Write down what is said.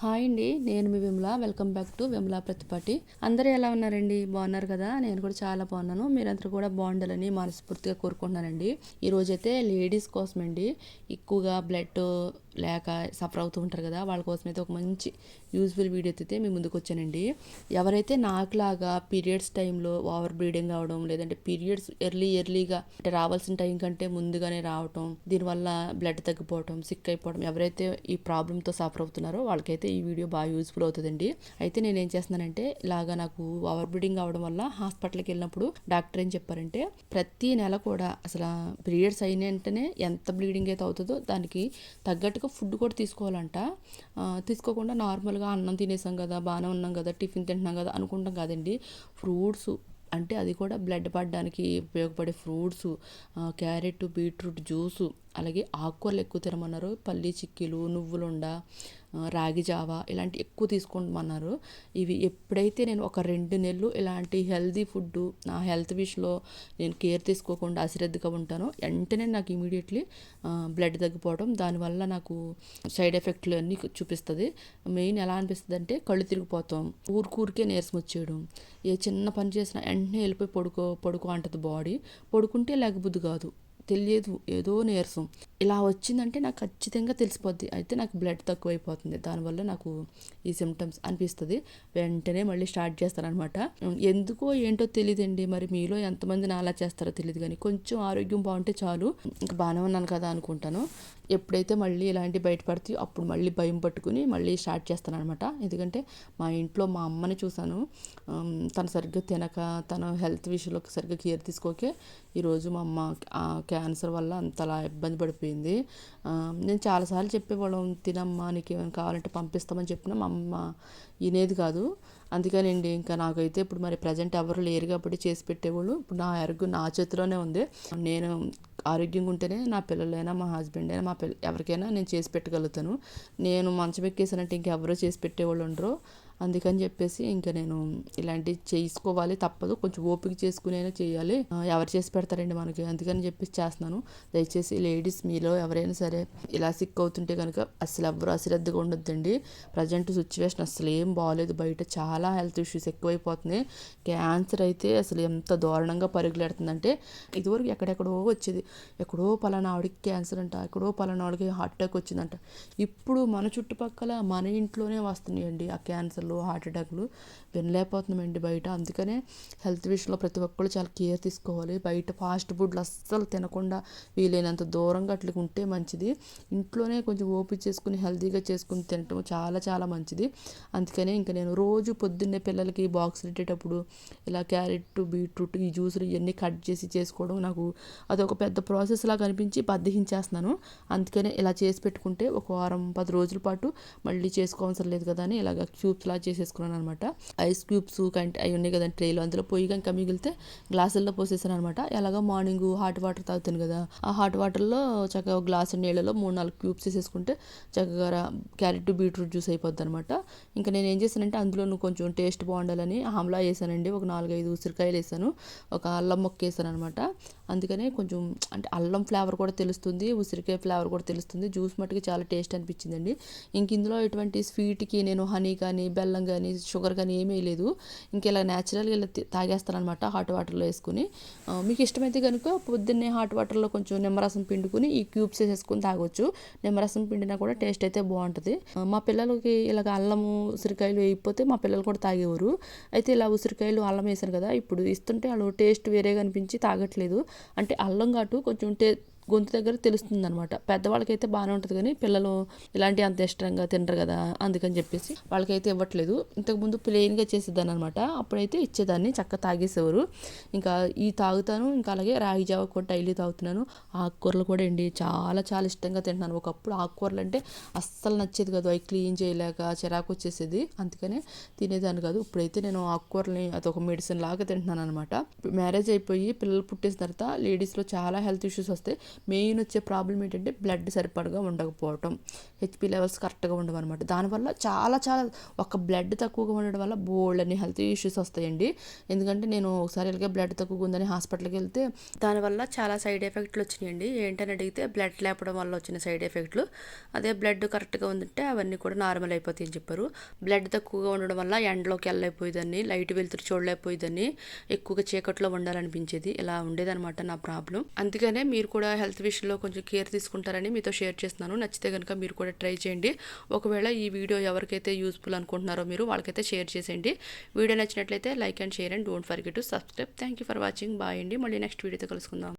Hi అండి నేను మీ Vimala. Welcome back to Vimala Prathipati. అందరూ ఎలా ఉన్నారండి? బాగున్నారు కదా? నేను కూడా చాలా బాగున్నాను. మీరందరూ కూడా బాగుండాలని మనస్ఫూర్తిగా కోరుకుంటున్నానండి. ఈరోజైతే లేడీస్ కోసం అండి ఎక్కువగా బ్లడ్ లేక సఫర్ అవుతూ ఉంటారు కదా వాళ్ళ కోసం అయితే ఒక మంచి యూజ్ఫుల్ వీడియో అయితే మీ ముందుకు వచ్చానండి. ఎవరైతే నాకులాగా పీరియడ్స్ టైంలో ఓవర్ బ్లీడింగ్ అవడం లేదంటే పీరియడ్స్ ఎర్లీ ఎర్లీగా అంటే రావాల్సిన టైం కంటే ముందుగానే రావటం దీనివల్ల బ్లడ్ తగ్గిపోవటం సిక్ అయిపోవడం ఎవరైతే ఈ ప్రాబ్లంతో సఫర్ అవుతున్నారో వాళ్ళకైతే ఈ వీడియో బాగా యూజ్ఫుల్ అవుతుందండి. అయితే నేను ఏం చేస్తున్నానంటే ఇలాగా నాకు ఓవర్ బ్లీడింగ్ అవడం వల్ల హాస్పిటల్కి వెళ్ళినప్పుడు డాక్టర్ ఏం చెప్పారంటే ప్రతి నెల కూడా అసలు పీరియడ్స్ అయిన వెంటనే ఎంత బ్లీడింగ్ అయితే అవుతుందో దానికి తగ్గట్టుగా ఫుడ్ కూడా తీసుకోవాలంట. తీసుకోకుండా నార్మల్గా అన్నం తినేసాం కదా బాగానే ఉన్నాం కదా టిఫిన్ తింటున్నాం కదా అనుకుంటాం కాదండి. ఫ్రూట్స్ అంటే అది కూడా బ్లడ్ పడడానికి ఉపయోగపడే ఫ్రూట్స్ క్యారెట్ బీట్రూట్ జ్యూసు అలాగే ఆకుకూరలు ఎక్కువ తినమన్నారు. పల్లి చిక్కీలు నువ్వులుండ రాగి జావా ఇలాంటి ఎక్కువ తీసుకుంటున్నారు. ఇవి ఎప్పుడైతే నేను ఒక రెండు నెలలు ఇలాంటి హెల్దీ ఫుడ్ నా హెల్త్ విషయంలో నేను కేర్ తీసుకోకుండా అశ్రద్ధగా ఉంటానో వెంటనే నాకు ఇమీడియట్లీ బ్లడ్ తగ్గిపోవడం దానివల్ల నాకు సైడ్ ఎఫెక్ట్లు అన్నీ చూపిస్తుంది. మెయిన్ ఎలా అనిపిస్తుంది అంటే కళ్ళు తిరిగిపోతాం ఊరికూరికే నీరసం వచ్చేయడం. ఏ చిన్న పని చేసినా వెంటనే వెళ్ళిపోయి పడుకో పడుకో అంటది బాడీ. పడుకుంటే లేకపోద్దు కాదు. తెలియదు ఏదో నీరసం. ఇలా వచ్చిందంటే నాకు ఖచ్చితంగా తెలిసిపోద్ది. అయితే నాకు బ్లడ్ తక్కువైపోతుంది. దానివల్ల నాకు ఈ సిమ్టమ్స్ అనిపిస్తుంది. వెంటనే మళ్ళీ స్టార్ట్ చేస్తారనమాట ఎందుకో ఏంటో తెలియదండి మరి మీలో ఎంతమంది నా అలా చేస్తారో తెలియదు కానీ కొంచెం ఆరోగ్యం బాగుంటే చాలు. ఇంకా బాగానే ఉన్నాను కదా అనుకుంటాను. ఎప్పుడైతే మళ్ళీ ఇలాంటి బయటపడతాయో అప్పుడు మళ్ళీ భయం పట్టుకుని మళ్ళీ స్టార్ట్ చేస్తాను అనమాట ఎందుకంటే మా ఇంట్లో మా అమ్మని చూశాను. తను సరిగ్గా తినక తన హెల్త్ విషయంలో సరిగ్గా కేర్ తీసుకోకే ఈరోజు మా అమ్మ ఆ క్యాన్సర్ వల్ల అంతలా ఇబ్బంది పడిపోయింది. నేను చాలాసార్లు చెప్పేవాళ్ళం తినమ్మా నీకు ఏమైనా కావాలంటే పంపిస్తామని చెప్పిన మా అమ్మ వినేది కాదు. అందుకనండి ఇంకా నాకైతే ఇప్పుడు మరి ప్రజెంట్ ఎవరు లేరు కాబట్టి చేసి పెట్టేవాళ్ళు. ఇప్పుడు నా ఆరోగ్యం నా చేతిలోనే ఉంది. నేను ఆరోగ్యంగా ఉంటేనే నా పిల్లలైనా మా హస్బెండ్ అయినా మా పిల్ల ఎవరికైనా నేను చేసి పెట్టగలుగుతాను. నేను మంచం ఎక్కేసానంటే ఇంకెవరో చేసి పెట్టేవాళ్ళు ఉండరు. అందుకని చెప్పేసి ఇంకా నేను ఇలాంటివి చేసుకోవాలి తప్పదు. కొంచెం ఓపిక చేసుకునేనా చేయాలి. ఎవరు చేసి పెడతారండి మనకి? అందుకని చెప్పేసి చేస్తున్నాను. దయచేసి లేడీస్ మీలో ఎవరైనా సరే ఇలా సిక్ అవుతుంటే కనుక అసలు ఎవరు అశ్రద్ధగా ఉండొద్దండి. ప్రజెంట్ సిచ్యువేషన్ అసలు ఏం బాగాలేదు బయట చాలా హెల్త్ ఇష్యూస్ ఎక్కువైపోతున్నాయి. క్యాన్సర్ అయితే అసలు ఎంత దారుణంగా పరుగులెడుతుందంటే ఇదివరకు ఎక్కడెక్కడో వచ్చేది. ఎక్కడో పలానా ఆవిడకి క్యాన్సర్ అంట ఎక్కడో పలానా ఆవిడకి హార్ట్ అటాక్ వచ్చిందంట. ఇప్పుడు మన చుట్టుపక్కల మన ఇంట్లోనే వస్తున్నాయండి ఆ క్యాన్సర్ క్యాన్సర్లు హార్ట్ అటాక్లు వినలేకపోతున్నామండి బయట. అందుకనే హెల్త్ విషయంలో ప్రతి ఒక్కరు చాలా కేర్ తీసుకోవాలి. బయట ఫాస్ట్ ఫుడ్లు అస్సలు తినకుండా వీలైనంత దూరంగా అట్లా ఉంటే మంచిది. ఇంట్లోనే కొంచెం ఓపిక చేసుకుని హెల్తీగా చేసుకుని తినటం చాలా చాలా మంచిది. అందుకనే ఇంకా నేను రోజు పొద్దున్నే పిల్లలకి బాక్స్ పెట్టేటప్పుడు ఇలా క్యారెట్ బీట్రూట్ ఈ జ్యూసులు ఇవన్నీ కట్ చేసి చేసుకోవడం నాకు అదొక పెద్ద ప్రాసెస్ లాగా అనిపించి బద్దహించేస్తున్నాను అందుకనే ఇలా చేసి పెట్టుకుంటే ఒక వారం పది రోజుల పాటు మళ్ళీ చేసుకోవాల్సిన లేదు కదా అని ఇలాగ క్యూబ్స్ లా చేసేసుకున్నాను అనమాట ఐస్ క్యూబ్స్ కంటే అవి ఉన్నాయి కదండి ట్రేలో అందులో పొయ్యి కనుక మిగిలితే గ్లాసుల్లో పోసేసాను అనమాట ఎలాగో మార్నింగ్ హాట్ వాటర్ తాగుతాను కదా ఆ హాట్ వాటర్లో చక్కగా గ్లాస్ నీళ్ళలో మూడు నాలుగు క్యూబ్స్ వేసేసుకుంటే చక్కగా క్యారెట్ బీట్రూట్ జ్యూస్ అయిపోద్ది అనమాట ఇంకా నేను ఏం చేశానంటే అందులో కొంచెం టేస్ట్ బాగుండాలని ఆమ్లా వేసానండి. ఒక నాలుగైదు ఉసిరికాయలు వేసాను. ఒక అల్లం మొక్క వేసాను అనమాట అందుకనే కొంచెం అంటే అల్లం ఫ్లేవర్ కూడా తెలుస్తుంది ఉసిరికాయ ఫ్లేవర్ కూడా తెలుస్తుంది. జ్యూస్ మట్టుకు చాలా టేస్ట్ అనిపించిందండి. ఇంక ఇందులో ఎటువంటి స్వీట్కి నేను హనీ కానీ బెల్లం కానీ షుగర్ కానీ ఏమీ లేదు. ఇంకా ఇలా న్యాచురల్గా ఇలా తి- తాగేస్తాను అనమాట హాట్ వాటర్లో వేసుకుని. మీకు ఇష్టమైతే కనుక పొద్దున్నే హాట్ వాటర్లో కొంచెం నిమ్మరసం పిండుకుని ఈ క్యూబ్స్ వేసేసుకుని తాగొచ్చు. నిమ్మరసం పిండినా కూడా టేస్ట్ అయితే బాగుంటుంది. మా పిల్లలకి ఇలాగ అల్లము ఉసిరికాయలు వేయకపోతే మా పిల్లలు కూడా తాగేవారు. అయితే ఇలా ఉసిరికాయలు అల్లం వేసాను కదా ఇప్పుడు ఇస్తుంటే వాళ్ళు టేస్ట్ వేరేగా అనిపించి తాగట్లేదు. అంటే అల్లం కాటు కొంచెం టే గొంతు దగ్గర తెలుస్తుంది అనమాట పెద్దవాళ్ళకైతే బాగానే ఉంటుంది కానీ పిల్లలు ఇలాంటి అంత ఇష్టంగా తినరు కదా అందుకని చెప్పేసి వాళ్ళకైతే ఇవ్వట్లేదు. ఇంతకుముందు ప్లెయిన్గా చేసేదాన్ని అనమాట అప్పుడైతే ఇచ్చేదాన్ని చక్కగా తాగేసేవారు. ఇంకా ఈ తాగుతాను ఇంకా అలాగే రాగి జావ కూడా డైలీ తాగుతున్నాను. ఆకుకూరలు కూడా అండి చాలా చాలా ఇష్టంగా తింటున్నాను. ఒకప్పుడు ఆకుకూరలు అంటే అస్సలు నచ్చేది కాదు. అవి క్లీన్ చేయలేక చిరాకు వచ్చేసేది. అందుకనే తినేదాన్ని కాదు. ఇప్పుడైతే నేను ఆకుకూరని అదొక మెడిసిన్ లాగా తింటున్నాను అనమాట మ్యారేజ్ అయిపోయి పిల్లలు పుట్టేసిన తర్వాత లేడీస్లో చాలా హెల్త్ ఇష్యూస్ వస్తాయి. మెయిన్ వచ్చే ప్రాబ్లం ఏంటంటే బ్లడ్ సరిపడగా ఉండకపోవటం హెచ్పి లెవెల్స్ కరెక్ట్గా ఉండవు అనమాట దానివల్ల చాలా చాలా ఒక బ్లడ్ తక్కువగా ఉండడం వల్ల బోల్డ్ అని హెల్త్ ఇష్యూస్ వస్తాయండి. ఎందుకంటే నేను ఒకసారి ఇలాగే బ్లడ్ తక్కువగా ఉందని హాస్పిటల్కి వెళ్తే దానివల్ల చాలా సైడ్ ఎఫెక్ట్లు వచ్చినాయండి. ఏంటని అడిగితే బ్లడ్ లేపడం వల్ల వచ్చిన సైడ్ ఎఫెక్ట్లు. అదే బ్లడ్ కరెక్ట్గా ఉందంటే అవన్నీ కూడా నార్మల్ అయిపోతాయని చెప్పారు. బ్లడ్ తక్కువగా ఉండడం వల్ల ఎండలోకి వెళ్ళలేకపోయేదాన్ని లైట్ వెళ్తురు చూడలేకపోయేదాన్ని ఎక్కువగా చీకట్లో ఉండాలనిపించేది. ఇలా ఉండేదన్నమాట నా ప్రాబ్లం. అందుకనే మీరు కూడా హెల్త్ విషయంలో కొంచెం కేర్ తీసుకుంటారని మీతో షేర్ చేస్తున్నాను. నచ్చితే కనుక మీరు కూడా ట్రై చేయండి. ఒకవేళ ఈ వీడియో ఎవరికైతే యూస్ఫుల్ అనుకుంటున్నారో మీరు వాళ్ళకైతే షేర్ చేసేయండి. వీడియో నచ్చినట్లయితే like and share and don't forget to subscribe. Thank you for watching. Bye అండి. మళ్ళీ నెక్స్ట్ వీడియోతో కలుసుకుందాం.